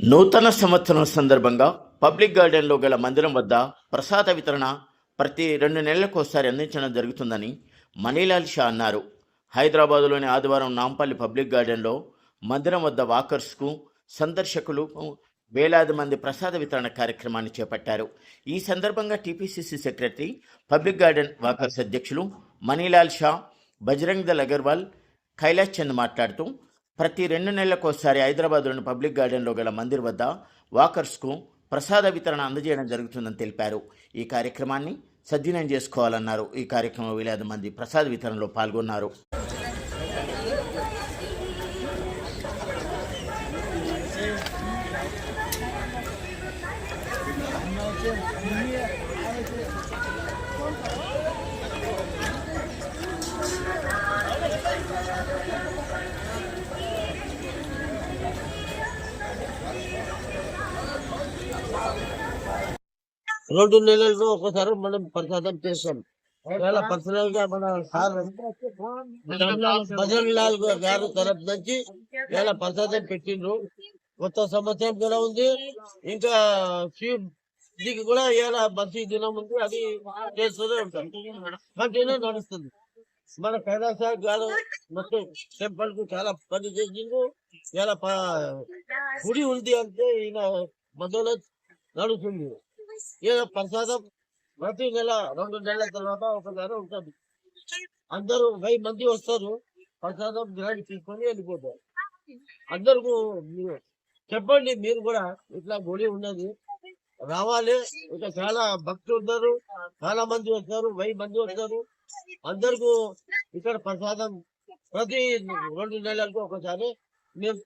నూతన సంవత్సరం సందర్భంగా పబ్లిక్ గార్డెన్లో గల మందిరం వద్ద ప్రసాద వితరణ ప్రతి రెండు నెలలకు ఒకసారి అందించడం జరుగుతుందని మనీలాల్ షా అన్నారు. హైదరాబాదులోని ఆదివారం నాంపల్లి పబ్లిక్ గార్డెన్లో మందిరం వద్ద వాకర్స్కు సందర్శకులు వేలాది మంది ప్రసాద వితరణ కార్యక్రమాన్ని చేపట్టారు. ఈ సందర్భంగా TPCC secretary public garden walkers అధ్యక్షులు మనీలాల్ షా బజరంగ్ దల్ అగర్వాల్ కైలాష్ చంద్ మాట్లాడుతూ ప్రతి రెండు నెలలకు ఒకసారి హైదరాబాద్లోని పబ్లిక్ గార్డెన్లో గల మందిర్ వద్ద వాకర్స్కు ప్రసాద వితరణ అందజేయడం జరుగుతుందని తెలిపారు. ఈ కార్యక్రమాన్ని సద్వినియోగం చేసుకోవాలన్నారు. ఈ కార్యక్రమంలో వేలాది మంది ప్రసాద వితరణలో పాల్గొన్నారు. రెండు నెలల్లో ఒకసారి మనం ప్రసాదం చేస్తాం. ఇవాళ పర్సనల్గా మన సార్ భజన్ లాల్ గారు తరపు నుంచి ఇవాళ ప్రసాదం పెట్టిండ్రు. కొత్త సంవత్సరం కూడా ఉంది. ఇంకా దీనికి కూడా ఇవాళ మంచి దినం ఉంది. అది చేస్తూనే ఉంటాం. కంటిన్యూ నడుస్తుంది. మన కైలాస గారు మొత్తం టెంపుల్కు చాలా పని చేసిండు ఇలా గుడి ఉంది అంటే ఈయన మధ్యలో నడుస్తుంది ఏదో ప్రసాదం ప్రతి నెల రెండు నెలల తర్వాత ఒకసారి ఉంటుంది. అందరూ వెయ్యి మంది వస్తారు. ప్రసాదం గ్రాండ్ తీసుకొని వెళ్ళిపోతారు. అందరూ చెప్పండి మీరు కూడా ఇట్లా గుడి ఉన్నది. రావాలి. ఇక చాలా భక్తులు ఉన్నారు. చాలా మంది వస్తారు. వెయ్యి మంది వస్తారు. అందరికీ ఇక్కడ ప్రసాదం ప్రతి రెండు నెలలకు ఒకసారి మేము